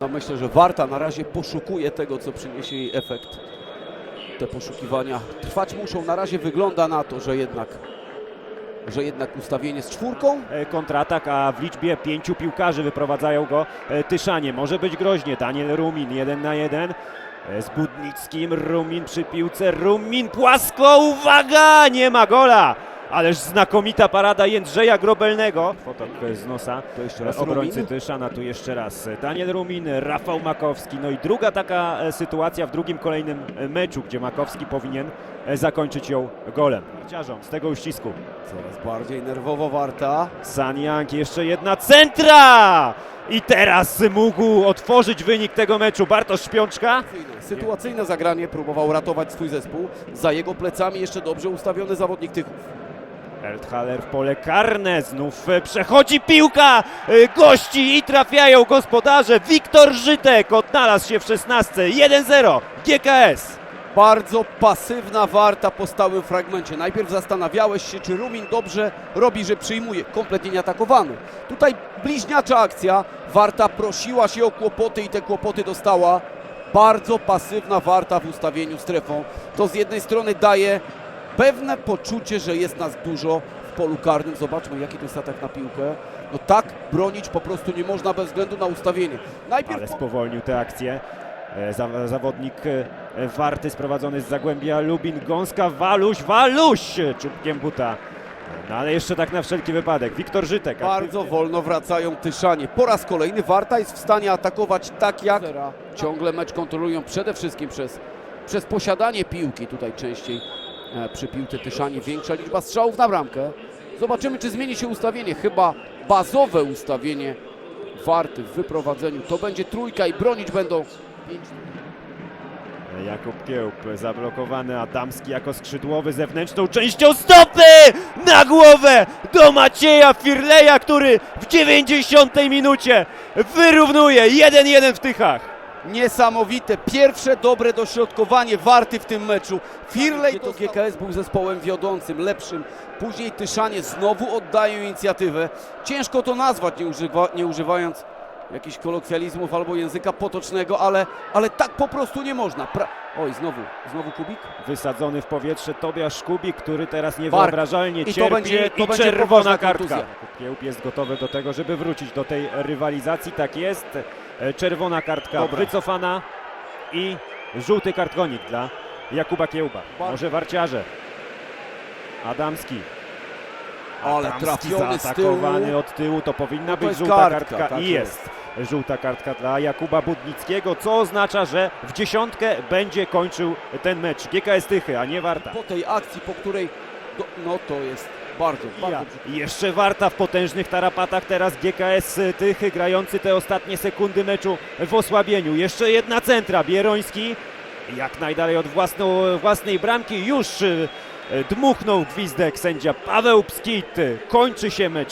No myślę, że Warta na razie poszukuje tego, co przyniesie jej efekt. Te poszukiwania trwać muszą. Na razie wygląda na to, że jednak, że jednak ustawienie z czwórką E, kontratak, a w liczbie pięciu piłkarzy wyprowadzają go e, Tyszanie. Może być groźnie. Daniel Rumin, jeden na jeden. E, Z Budnickim, Rumin przy piłce, Rumin płasko, uwaga, nie ma gola! Ależ znakomita parada Jędrzeja Grobelnego. Fotok z nosa To jeszcze raz obrońcy. Tyszana, tu jeszcze raz Daniel Rumin, Rafał Makowski. No i druga taka e, sytuacja w drugim kolejnym e, meczu, gdzie Makowski powinien e, zakończyć ją golem. Ciarzą z tego uścisku. coraz bardziej nerwowo Warta. San Yang, jeszcze jedna centra! I teraz mógł otworzyć wynik tego meczu Bartosz Śpiączka. Sytuacyjne zagranie próbował ratować swój zespół. Za jego plecami jeszcze dobrze ustawiony zawodnik Tychów. Erdhaler w pole karne, znów e, przechodzi piłka e, gości i trafiają gospodarze. Wiktor Żytek odnalazł się w 16, 1-0 GKS. Bardzo pasywna Warta po stałym fragmencie. Najpierw zastanawiałeś się, czy Rumin dobrze robi, że przyjmuje. Kompletnie nieatakowany. Tutaj bliźniacza akcja. Warta prosiła się o kłopoty i te kłopoty dostała. Bardzo pasywna Warta w ustawieniu strefą. To z jednej strony daje pewne poczucie, że jest nas dużo w polu karnym. Zobaczmy, jaki to jest atak na piłkę. No tak bronić po prostu nie można bez względu na ustawienie. Najpierw Ale spowolnił tę akcję. E, Za, zawodnik e, Warty sprowadzony z Zagłębia Lubin, Gąska, Waluś, Waluś czubkiem buta. No ale jeszcze tak na wszelki wypadek. Wiktor Żytek. Bardzo wolno wracają Tyszanie. Po raz kolejny Warta jest w stanie atakować tak jak ciągle mecz kontrolują przede wszystkim przez, przez posiadanie piłki. Tutaj częściej e, przy piłce Tyszanie większa liczba strzałów na bramkę. Zobaczymy czy zmieni się ustawienie. Chyba bazowe ustawienie Warty w wyprowadzeniu. To będzie trójka i bronić będą pięć. Jakub Kiełb zablokowany, Adamski jako skrzydłowy zewnętrzną częścią stopy na głowę do Macieja Firleja, który w 90 minucie wyrównuje 1-1 w Tychach. Niesamowite, pierwsze dobre dośrodkowanie Warty w tym meczu. Firlej to GKS był zespołem wiodącym, lepszym. Później Tyszanie znowu oddają inicjatywę. Ciężko to nazwać, nie, używa, nie używając jakichś kolokwializmów albo języka potocznego, ale, ale tak po prostu nie można. Pra... Oj, znowu, znowu Kubik. Wysadzony w powietrze Tobiasz Kubik, który teraz niewyobrażalnie I to cierpi będzie- to i będzie czerwona kartka. Kiełb jest gotowy do tego, żeby wrócić do tej rywalizacji. Tak jest. E, Czerwona kartka Dobra. wycofana i żółty kartkonik dla Jakuba Kiełba. Może warciarze. Adamski. Ale trafiony z zaatakowany tyłu. od tyłu, to powinna to być jest żółta kartka, kartka tak i jest. Żółta kartka dla Jakuba Budnickiego, co oznacza, że w dziesiątkę będzie kończył ten mecz. GKS Tychy, a nie Warta. Po tej akcji, po której... Do... No to jest bardzo, bardzo... Ja. Jeszcze Warta w potężnych tarapatach, teraz GKS Tychy grający te ostatnie sekundy meczu w osłabieniu. Jeszcze jedna centra, Bieroński jak najdalej od własną, własnej bramki, już e, dmuchnął gwizdek sędzia Paweł Pskit. Kończy się mecz